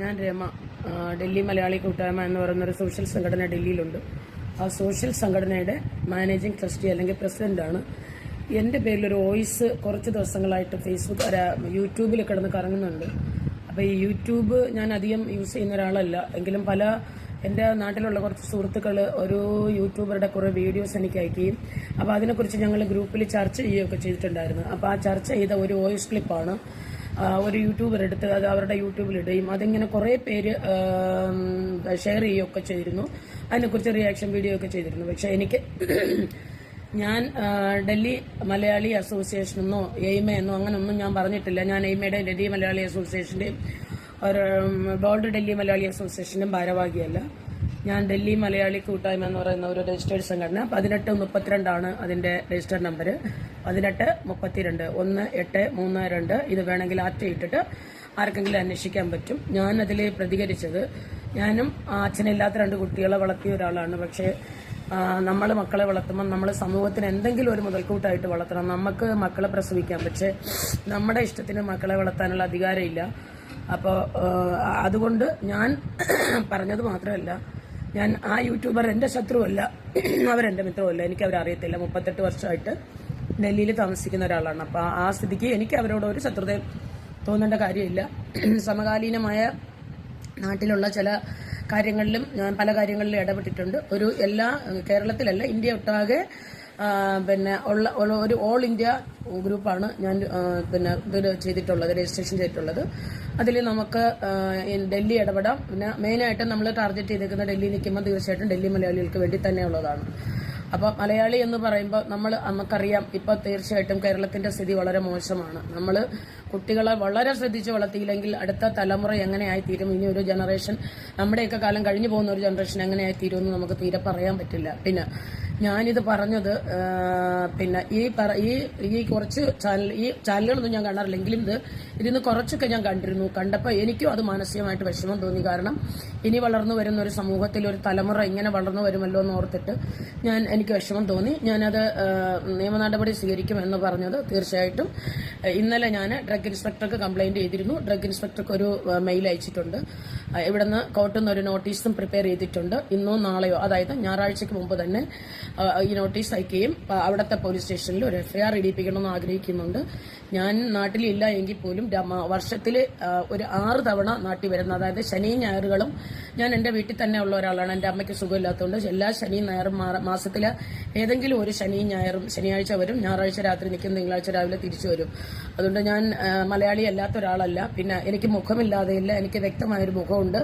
ഞാൻ രമ ഡൽഹി മലയാളി കൂട്ടായ്മ എന്ന് പറയുന്ന ഒരു സോഷ്യൽ സംഘടന ഡൽഹിയിലുണ്ട്. ആ സോഷ്യൽ സംഘടനയുടെ മാനേജിംഗ് ട്രസ്റ്റി അല്ലെങ്കിൽ പ്രസിഡന്റാണ് എന്റെ പേരിൽ ഒരു വോയിസ് കുറച്ച് ദിവസങ്ങളായിട്ട് ഫേസ്ബുക്ക് യൂട്യൂബിൽ കിടന്ന് കറങ്ങുന്നുണ്ട്. അപ്പോൾ ഈ യൂട്യൂബ് ഞാൻ അധികം യൂസ് ചെയ്യുന്ന ഒരാളല്ല. എങ്കിലും പല എന്റെ നാട്ടിലുള്ള കുറച്ച് സുഹൃത്തുക്കൾ ഒരു യൂട്യൂബറുടെ കുറേ വീഡിയോസ് എനിക്ക് അയക്കുകയും അപ്പോൾ അതിനെക്കുറിച്ച് ഞങ്ങൾ ഗ്രൂപ്പിൽ ചർച്ച ചെയ്യുകയൊക്കെ ചെയ്തിട്ടുണ്ടായിരുന്നു. അപ്പോൾ ആ ചർച്ച ചെയ്ത ഒരു വോയിസ് ക്ലിപ്പാണ് ഒരു യൂട്യൂബർ എടുത്ത് അത് അവരുടെ യൂട്യൂബിൽ ഇടുകയും അതിങ്ങനെ കുറേ പേര് ഷെയർ ചെയ്യുകയൊക്കെ ചെയ്തിരുന്നു. അതിനെക്കുറിച്ച് റിയാക്ഷൻ വീഡിയോ ഒക്കെ ചെയ്തിരുന്നു. പക്ഷെ എനിക്ക് ഞാൻ ഡൽഹി മലയാളി അസോസിയേഷൻ എന്നോ എയ്മ എന്നോ അങ്ങനൊന്നും ഞാൻ പറഞ്ഞിട്ടില്ല. ഞാൻ എയ്മയുടെ ഡൽഹി മലയാളി അസോസിയേഷന്റെയും ഒരു വേൾഡ് ഡൽഹി മലയാളി അസോസിയേഷന്റെയും ഭാരവാഹിയല്ല. ഞാൻ ഡൽഹി മലയാളി കൂട്ടായ്മ എന്ന് പറയുന്ന ഒരു രജിസ്റ്റേർഡ് സംഘടന. പതിനെട്ട് മുപ്പത്തിരണ്ടാണ് അതിന്റെ രജിസ്റ്റർ നമ്പർ പതിനെട്ട് മുപ്പത്തിരണ്ട്. ഒന്ന് എട്ട് മൂന്ന് രണ്ട്. ഇത് വേണമെങ്കിൽ ആറ്റ് ഇട്ടിട്ട് ആർക്കെങ്കിലും അന്വേഷിക്കാൻ പറ്റും. ഞാൻ അതിൽ പ്രതികരിച്ചത് ഞാനും അച്ഛനില്ലാത്ത രണ്ട് കുട്ടികളെ വളർത്തിയ ഒരാളാണ്. പക്ഷേ നമ്മൾ മക്കളെ വളർത്തുമ്പോൾ നമ്മൾ സമൂഹത്തിന് എന്തെങ്കിലും ഒരു മുതൽക്കൂട്ടായിട്ട് വളർത്തണം. നമുക്ക് മക്കളെ പ്രസവിക്കാം. പക്ഷേ നമ്മുടെ ഇഷ്ടത്തിന് മക്കളെ വളർത്താനുള്ള അധികാരമില്ല. അപ്പോൾ അതുകൊണ്ട് ഞാൻ പറഞ്ഞത് മാത്രമല്ല ഞാൻ ആ യൂട്യൂബർ എന്റെ ശത്രുവല്ല. അവരെന്റെ മിത്രമല്ല എനിക്ക് അവരറിയത്തില്ല മുപ്പത്തെട്ട് വർഷമായിട്ട് ഡൽഹിയിൽ താമസിക്കുന്ന ഒരാളാണ്. അപ്പോൾ ആ സ്ഥിതിക്ക് എനിക്ക് അവരോട് ഒരു ശത്രുതയും തോന്നേണ്ട കാര്യമില്ല. സമകാലീനമായ നാട്ടിലുള്ള ചില കാര്യങ്ങളിലും ഞാൻ പല കാര്യങ്ങളിലും ഇടപെട്ടിട്ടുണ്ട്. ഒരു എല്ലാ കേരളത്തിലല്ല ഇന്ത്യ ഒട്ടാകെ പിന്നെ ഉള്ള ഒരു ഓൾ ഇന്ത്യ ഗ്രൂപ്പാണ് ഞാൻ പിന്നെ ഇതിൽ ചെയ്തിട്ടുള്ളത് രജിസ്ട്രേഷൻ ചെയ്തിട്ടുള്ളത്. അതിൽ നമുക്ക് ഡൽഹി ഇടപെടാം. പിന്നെ മെയിനായിട്ട് നമ്മൾ ടാർഗറ്റ് ചെയ്തേക്കുന്ന ഡൽഹി നിൽക്കുമ്പോൾ തീർച്ചയായിട്ടും ഡൽഹി മലയാളികൾക്ക് വേണ്ടി തന്നെയുള്ളതാണ് അപ്പോൾ മലയാളി എന്ന് പറയുമ്പോൾ നമ്മൾ നമുക്കറിയാം ഇപ്പോൾ തീർച്ചയായിട്ടും കേരളത്തിന്റെ സ്ഥിതി വളരെ മോശമാണ്. നമ്മൾ കുട്ടികളെ വളരെ ശ്രദ്ധിച്ച് വളർത്തിയില്ലെങ്കിൽ അടുത്ത തലമുറ എങ്ങനെയായി തീരും ഇനി ഒരു ജനറേഷൻ നമ്മുടെയൊക്കെ കാലം കഴിഞ്ഞു പോകുന്ന ഒരു ജനറേഷൻ എങ്ങനെയായി തീരുമെന്ന് നമുക്ക് തീരെ പറയാൻ പറ്റില്ല. പിന്നെ ഞാനിത് പറഞ്ഞത് പിന്നെ ഈ ഈ കുറച്ച് ചാനൽ ഈ ചാനലുകളൊന്നും ഞാൻ കാണാറില്ലെങ്കിലും ഇത് ഇതിന്ന് കുറച്ചൊക്കെ ഞാൻ കണ്ടിരുന്നു. കണ്ടപ്പോൾ എനിക്കും അത് മാനസികമായിട്ട് വിഷമം തോന്നി. കാരണം ഇനി വളർന്നു വരുന്ന ഒരു സമൂഹത്തിൽ ഒരു തലമുറ ഇങ്ങനെ വളർന്നു വരുമല്ലോ എന്ന് ഓർത്തിട്ട് ഞാൻ എനിക്ക് വിഷമം തോന്നി. ഞാനത് നിയമ നടപടി സ്വീകരിക്കുമെന്ന് പറഞ്ഞത് തീർച്ചയായിട്ടും. ഇന്നലെ ഞാൻ ഡ്രഗ് ഇൻസ്പെക്ടർക്ക് കംപ്ലൈന്റ് ചെയ്തിരുന്നു. ഡ്രഗ് ഇൻസ്പെക്ടർക്ക് ഒരു മെയിൽ അയച്ചിട്ടുണ്ട്. ഇവിടുന്ന് കോർട്ടിൽ ഒരു നോട്ടീസും പ്രിപ്പയർ ചെയ്തിട്ടുണ്ട്. ഇന്നോ നാളെയോ അതായത് ഞായറാഴ്ചയ്ക്ക് മുമ്പ് തന്നെ ഈ നോട്ടീസ് അയക്കുകയും അവിടുത്തെ പോലീസ് സ്റ്റേഷനിൽ ഒരു എഫ്ഐആർ ഇടിപ്പിക്കണമെന്ന് ആഗ്രഹിക്കുന്നുണ്ട്. ഞാൻ നാട്ടിലില്ല എങ്കിൽ പോലും വർഷത്തിൽ ഒരു ആറ് തവണ നാട്ടിൽ വരുന്ന അതായത് ശനിയും ഞായറുകളും ഞാൻ എന്റെ വീട്ടിൽ തന്നെ ഉള്ള ഒരാളാണ്. എന്റെ അമ്മയ്ക്ക് സുഖമില്ലാത്തതുകൊണ്ട് എല്ലാ ശനിയും ഞായറും മാസത്തിലെ ഏതെങ്കിലും ഒരു ശനിയും ഞായറും ശനിയാഴ്ച വരും. ഞായറാഴ്ച രാത്രി നിൽക്കും തിങ്കളാഴ്ച രാവിലെ തിരിച്ചു വരും. അതുകൊണ്ട് ഞാൻ മലയാളി അല്ലാത്ത ഒരാളല്ല. പിന്നെ എനിക്ക് മുഖമില്ലാതെയില്ല എനിക്ക് വ്യക്തമായൊരു മുഖമുണ്ട്.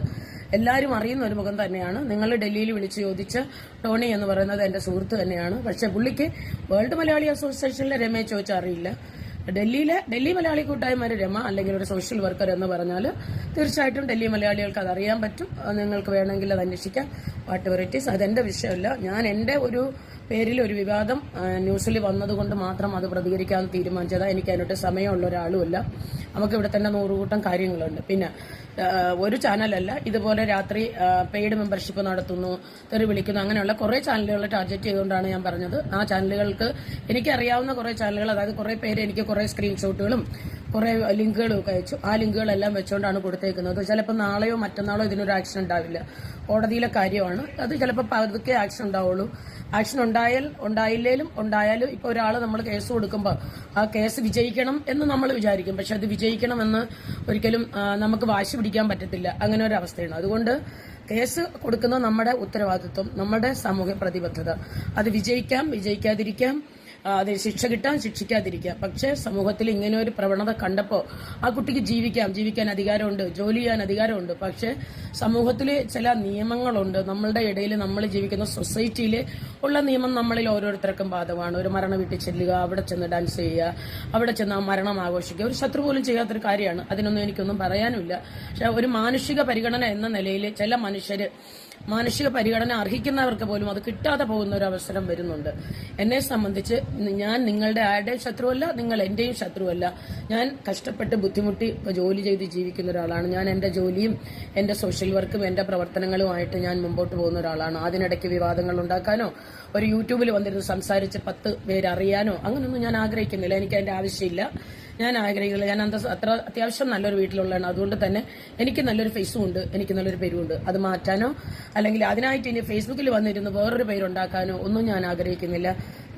എല്ലാവരും അറിയുന്ന ഒരു മുഖം തന്നെയാണ്. നിങ്ങൾ ഡൽഹിയിൽ വിളിച്ച് ചോദിച്ച ടോണി എന്ന് പറയുന്നത് എന്റെ സുഹൃത്ത് തന്നെയാണ്. പക്ഷേ പുള്ളിക്ക് വേൾഡ് മലയാളി അസോസിയേഷനിലെ രമേ ചോദിച്ചാൽ അറിയില്ല. ഡൽഹിയിലെ ഡൽഹി മലയാളി കൂട്ടായ്മ രമ അല്ലെങ്കിൽ ഒരു സോഷ്യൽ വർക്കർ എന്ന് പറഞ്ഞാൽ തീർച്ചയായിട്ടും ഡൽഹി മലയാളികൾക്ക് അതറിയാൻ പറ്റും. നിങ്ങൾക്ക് വേണമെങ്കിൽ അത് അന്വേഷിക്കാം. വാട്ട് വെറൈറ്റീസ് അതെന്റെ വിഷയമല്ല. ഞാൻ എന്റെ ഒരു പേരിൽ ഒരു വിവാദം ന്യൂസിൽ വന്നതുകൊണ്ട് മാത്രം അത് പ്രതികരിക്കാൻ തീരുമാനിച്ചത്. എനിക്ക് അതിനോട്ട് സമയമുള്ള ഒരാളുമല്ല. നമുക്ക് ഇവിടെ തന്നെ നൂറുകൂട്ടം കാര്യങ്ങളുണ്ട്. പിന്നെ ഒരു ചാനലല്ല. ഇതുപോലെ രാത്രി പെയ്ഡ് മെമ്പർഷിപ്പ് നടത്തുന്നു തെറി വിളിക്കുന്നു അങ്ങനെയുള്ള കുറേ ചാനലുകൾ ടാർഗറ്റ് ചെയ്തുകൊണ്ടാണ് ഞാൻ പറഞ്ഞത്. ആ ചാനലുകൾക്ക് എനിക്കറിയാവുന്ന കുറേ ചാനലുകൾ അതായത് കുറേ പേര് എനിക്ക് കുറേ സ്ക്രീൻഷോട്ടുകളും കുറേ ലിങ്കുകളും ഒക്കെ അയച്ചു. ആ ലിങ്കുകളെല്ലാം വെച്ചുകൊണ്ടാണ് കൊടുത്തേക്കുന്നത്. ചിലപ്പോൾ നാളെയോ മറ്റന്നാളോ ഇതിനൊരു ആക്ഷൻ ഉണ്ടാവില്ല. കോടതിയിലെ കാര്യമാണ്. അത് ചിലപ്പോൾ പതുക്കെ ആക്ഷൻ ഉണ്ടാവുള്ളൂ. ആക്ഷൻ ഉണ്ടായാൽ ഉണ്ടായില്ലേലും ഉണ്ടായാലും ഇപ്പോൾ ഒരാൾ നമ്മൾ കേസ് കൊടുക്കുമ്പോൾ ആ കേസ് വിജയിക്കണം എന്ന് നമ്മൾ വിചാരിക്കും. പക്ഷെ അത് വിജയിക്കണമെന്ന് ഒരിക്കലും നമുക്ക് വാശി പിടിക്കാൻ പറ്റത്തില്ല. അങ്ങനെ ഒരു അവസ്ഥയാണ്. അതുകൊണ്ട് കേസ് കൊടുക്കുന്ന നമ്മുടെ ഉത്തരവാദിത്വം നമ്മുടെ സാമൂഹ്യ പ്രതിബദ്ധത. അത് വിജയിക്കാം വിജയിക്കാതിരിക്കാം. ആ, അത് ശിക്ഷ കിട്ടാം ശിക്ഷിക്കാതിരിക്കാം. പക്ഷേ സമൂഹത്തിൽ ഇങ്ങനെ ഒരു പ്രവണത കണ്ടപ്പോൾ ആ കുട്ടിക്ക് ജീവിക്കാം ജീവിക്കാൻ അധികാരമുണ്ട് ജോലി ചെയ്യാൻ അധികാരമുണ്ട്. പക്ഷേ സമൂഹത്തിൽ ചില നിയമങ്ങളുണ്ട്. നമ്മളുടെ ഇടയിൽ നമ്മൾ ജീവിക്കുന്ന സൊസൈറ്റിയിൽ ഉള്ള നിയമം നമ്മളിൽ ഓരോരുത്തർക്കും ബാധകമാണ്. ഒരു മരണ വീട്ടിൽ ചെല്ലുക അവിടെ ചെന്ന് ഡാൻസ് ചെയ്യുക അവിടെ ചെന്ന് ആ മരണം ആഘോഷിക്കുക. ഒരു ശത്രു പോലും ചെയ്യാത്തൊരു കാര്യമാണ്. അതിനൊന്നും എനിക്കൊന്നും പറയാനുമില്ല. പക്ഷെ ഒരു മാനുഷിക പരിഗണന എന്ന നിലയിൽ ചില മനുഷ്യർ മാനുഷിക പരിഗണന അർഹിക്കുന്നവർക്ക് പോലും അത് കിട്ടാതെ പോകുന്ന ഒരു അവസരം വരുന്നുണ്ട്. എന്നെ സംബന്ധിച്ച് ഞാൻ നിങ്ങളുടെ ആരുടെയും ശത്രുവല്ല നിങ്ങൾ എന്റെയും ശത്രുവല്ല. ഞാൻ കഷ്ടപ്പെട്ട് ബുദ്ധിമുട്ടി ജോലി ചെയ്ത് ജീവിക്കുന്ന ഒരാളാണ്. ഞാൻ എന്റെ ജോലിയും എന്റെ സോഷ്യൽ വർക്കും എന്റെ പ്രവർത്തനങ്ങളുമായിട്ട് ഞാൻ മുമ്പോട്ട് പോകുന്ന ഒരാളാണ്. അതിനിടയ്ക്ക് വിവാദങ്ങൾ ഉണ്ടാക്കാനോ ഒരു യൂട്യൂബിൽ വന്നിരുന്ന് സംസാരിച്ച് പത്ത് പേര് അറിയാനോ അങ്ങനെയൊന്നും ഞാൻ ആഗ്രഹിക്കുന്നില്ല. എനിക്ക് അതിന്റെ ആവശ്യമില്ല. ഞാൻ ആഗ്രഹിക്കുന്നത് ഞാൻ അന്ത അത്ര അത്യാവശ്യം നല്ലൊരു വീട്ടിലുള്ളതാണ്. അതുകൊണ്ട് തന്നെ എനിക്ക് നല്ലൊരു ഫേസും ഉണ്ട്. എനിക്ക് നല്ലൊരു പേരുമുണ്ട് അത് മാറ്റാനോ അല്ലെങ്കിൽ അതിനായിട്ട് ഇനി ഫേസ്ബുക്കിൽ വന്നിരുന്ന് വേറൊരു പേരുണ്ടാക്കാനോ ഒന്നും ഞാൻ ആഗ്രഹിക്കുന്നില്ല.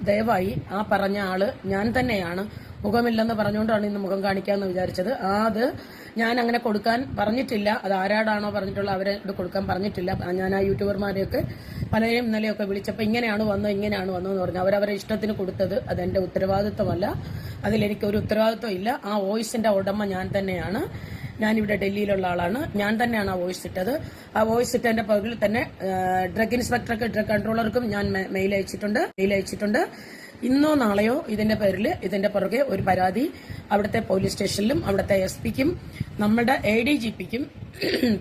ദയവായി ആ പറഞ്ഞ ആൾ ഞാൻ തന്നെയാണ്. മുഖമില്ലെന്ന് പറഞ്ഞുകൊണ്ടാണ് ഇന്ന് മുഖം കാണിക്കാമെന്ന് വിചാരിച്ചത്. അത് ഞാൻ അങ്ങനെ കൊടുക്കാൻ പറഞ്ഞിട്ടില്ല. അത് ആരാടാണോ പറഞ്ഞിട്ടുള്ള അവരെ കൊടുക്കാൻ പറഞ്ഞിട്ടില്ല. ഞാൻ ആ യൂട്യൂബർമാരെയൊക്കെ പലരെയും ഇന്നലെയൊക്കെ വിളിച്ചപ്പോൾ ഇങ്ങനെയാണ് വന്നത് ഇങ്ങനെയാണ് വന്നതെന്ന് പറഞ്ഞു. അവരവരെ ഇഷ്ടത്തിന് കൊടുത്തത് അതെന്റെ ഉത്തരവാദിത്വമല്ല. അതിലെനിക്ക് ഒരു ഉത്തരവാദിത്വം ഇല്ല. ആ വോയിസിന്റെ ഉടമ ഞാൻ തന്നെയാണ്. ഞാനിവിടെ ഡൽഹിയിലുള്ള ആളാണ്. ഞാൻ തന്നെയാണ് ആ വോയിസ് ഇട്ടത്. ആ വോയിസ് ഇട്ടതിന്റെ പകുതിയിൽ തന്നെ ഡ്രഗ് ഇൻസ്പെക്ടർക്ക് ഡ്രഗ് കൺട്രോളർക്കും ഞാൻ മെയിൽ അയച്ചിട്ടുണ്ട്. മെയിൽ അയച്ചിട്ടുണ്ട്. ഇന്നോ നാളെയോ ഇതിന്റെ പേരിൽ ഇതിന്റെ പുറകെ ഒരു പരാതി അവിടുത്തെ പോലീസ് സ്റ്റേഷനിലും അവിടുത്തെ എസ് പിക്കും നമ്മുടെ എ ഡി ജി പിക്കും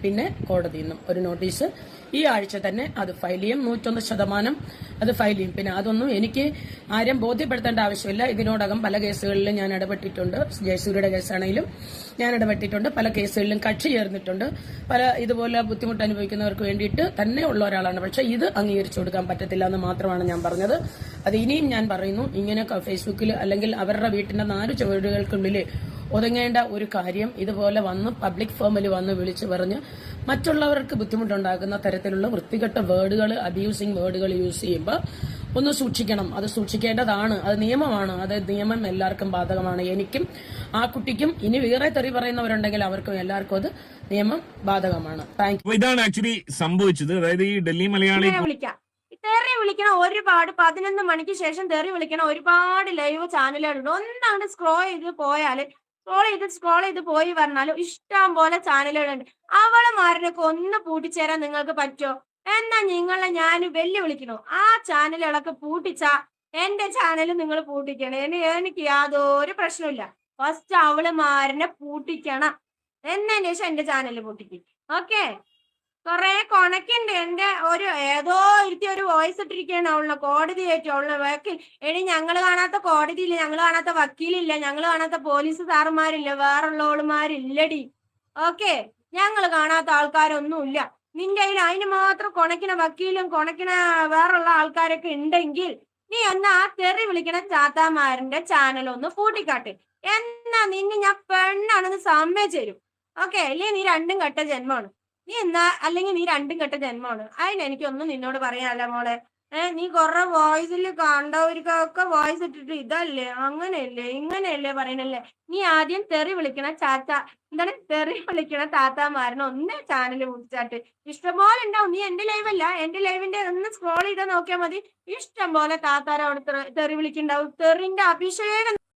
പിന്നെ കോടതിയിൽ നിന്നും ഒരു നോട്ടീസ് ഈ ആഴ്ച തന്നെ അത് ഫയൽ ചെയ്യും. നൂറ്റൊന്ന് ശതമാനം അത് ഫയൽ ചെയ്യും. പിന്നെ അതൊന്നും എനിക്ക് ആരും ബോധ്യപ്പെടുത്തേണ്ട ആവശ്യമില്ല. ഇതിനോടകം പല കേസുകളിലും ഞാൻ ഇടപെട്ടിട്ടുണ്ട്. ജയസൂര്യയുടെ കേസാണെങ്കിലും ഞാൻ ഇടപെട്ടിട്ടുണ്ട്. പല കേസുകളിലും കക്ഷി ചേർന്നിട്ടുണ്ട്. പല ഇതുപോലെ ബുദ്ധിമുട്ട് അനുഭവിക്കുന്നവർക്ക് വേണ്ടിയിട്ട് തന്നെ ഉള്ള ഒരാളാണ്. പക്ഷെ ഇത് അംഗീകരിച്ചു കൊടുക്കാൻ പറ്റത്തില്ല എന്ന് മാത്രമാണ് ഞാൻ പറഞ്ഞത്. അത് ഇനിയും ഞാൻ പറയുന്നു. ഇങ്ങനെ ഫേസ്ബുക്കിൽ അല്ലെങ്കിൽ അവരുടെ വീട്ടിന്റെ നാല് ചുവടുകൾക്കുള്ളിൽ ഒതുങ്ങേണ്ട ഒരു കാര്യം ഇതുപോലെ വന്ന് പബ്ലിക് ഫോമിൽ വന്ന് വിളിച്ചു പറഞ്ഞ് മറ്റുള്ളവർക്ക് ബുദ്ധിമുട്ടുണ്ടാക്കുന്ന തരത്തിലുള്ള വൃത്തികെട്ട വേർഡുകൾ അബ്യൂസിങ് വേർഡുകൾ യൂസ് ചെയ്യുമ്പോൾ ഒന്ന് സൂക്ഷിക്കണം. അത് സൂക്ഷിക്കേണ്ടതാണ്. അത് നിയമമാണ്. അത് നിയമം എല്ലാവർക്കും ബാധകമാണ്. എനിക്കും ആ കുട്ടിക്കും ഇനി വേറെ തെറി പറയുന്നവരുണ്ടെങ്കിൽ അവർക്കും എല്ലാവർക്കും അത് നിയമം ബാധകമാണ്. താങ്ക് യു ഇതാണ് ആക്ച്വലി സംഭവിച്ചത്. അതായത് ഈ ഡൽഹി മലയാളി വിളിക്കാം. തെറി വിളിക്കണ ഒരുപാട് പതിനൊന്ന് മണിക്ക് ശേഷം തെറി വിളിക്കണ ഒരുപാട് ലൈവ് ചാനലുകളുണ്ട് ഒന്നാണ് സ്ക്രോൾ ചെയ്ത് പോയാൽ സ്ക്രോൾ ചെയ്ത് സ്ക്രോൾ ചെയ്ത് പോയി പറഞ്ഞാലും ഇഷ്ടം പോലെ ചാനലുകളുണ്ട്. അവളമാരിനൊക്കെ ഒന്ന് പൂട്ടിച്ചേരാൻ നിങ്ങൾക്ക് പറ്റുമോ? എന്നാ നിങ്ങളെ ഞാൻ വെല്ലുവിളിക്കണു ആ ചാനലുകളൊക്കെ പൂട്ടിച്ച എന്റെ ചാനൽ നിങ്ങൾ പൂട്ടിക്കണം. എനി- എനിക്ക് യാതൊരു പ്രശ്നമില്ല ഫസ്റ്റ് അവളുമാരനെ പൂട്ടിക്കണം. എന്നതിന് ശേഷം എന്റെ ചാനൽ പൂട്ടിക്കും. ഓക്കെ കൊറേ കൊണക്കുണ്ട്. എന്റെ ഒരു ഏതോ ഇരുത്തി ഒരു വോയിസ് ഇട്ടിരിക്കുകയാണ് അവളെ കോടതി ആയിട്ട് അവളെ വക്കീൽ എടി ഞങ്ങൾ കാണാത്ത കോടതിയില്ല ഞങ്ങൾ കാണാത്ത വക്കീലില്ല ഞങ്ങൾ കാണാത്ത പോലീസ് സാറുമാരില്ല വേറുള്ളവളുമാരില്ലടി. ഓക്കെ ഞങ്ങൾ കാണാത്ത ആൾക്കാരൊന്നുമില്ല. നിന്റെ കയ്യിൽ അതിന് മാത്രം കൊണക്കിന വക്കീലും കൊണക്കിന വേറുള്ള ആൾക്കാരൊക്കെ ഉണ്ടെങ്കിൽ നീ ഒന്ന് ആ തെറി വിളിക്കണ ചാത്താമാരന്റെ ചാനൽ ഒന്ന് കൂട്ടിക്കാട്ടെ. എന്നാ നിന്നെ ഞാൻ പെണ്ണാണെന്ന് സമ്മതിച്ചു തരും. ഓക്കെ അല്ലേ നീ രണ്ടും കെട്ട ജന്മമാണ്. നീ എന്നാ അല്ലെങ്കിൽ നീ രണ്ടും കെട്ട ജന്മമാണ്. അതിന് എനിക്കൊന്നും നിന്നോട് പറയാനല്ല മോളെ. ഏഹ് നീ കൊറേ വോയിസിൽ കണ്ടവർക്കൊക്കെ വോയിസ് ഇട്ടിട്ട് ഇതല്ലേ അങ്ങനെയല്ലേ ഇങ്ങനെയല്ലേ പറയണല്ലേ? നീ ആദ്യം തെറി വിളിക്കണ ചാച്ച എന്താണ് തെറി വിളിക്കണ താത്താമാരനെ ഒന്ന് ചാനൽ കുടിച്ചാട്ട് ഇഷ്ടംപോലെ ഉണ്ടാവും. നീ എന്റെ ലൈവല്ല എന്റെ ലൈവിന്റെ ഒന്ന് സ്ക്രോൾ ചെയ്താൽ നോക്കിയാൽ മതി. ഇഷ്ടം പോലെ താത്താര അവിടെ തെറി- വിളിക്കുന്നുണ്ടാവും. തെറിന്റെ അഭിഷേകം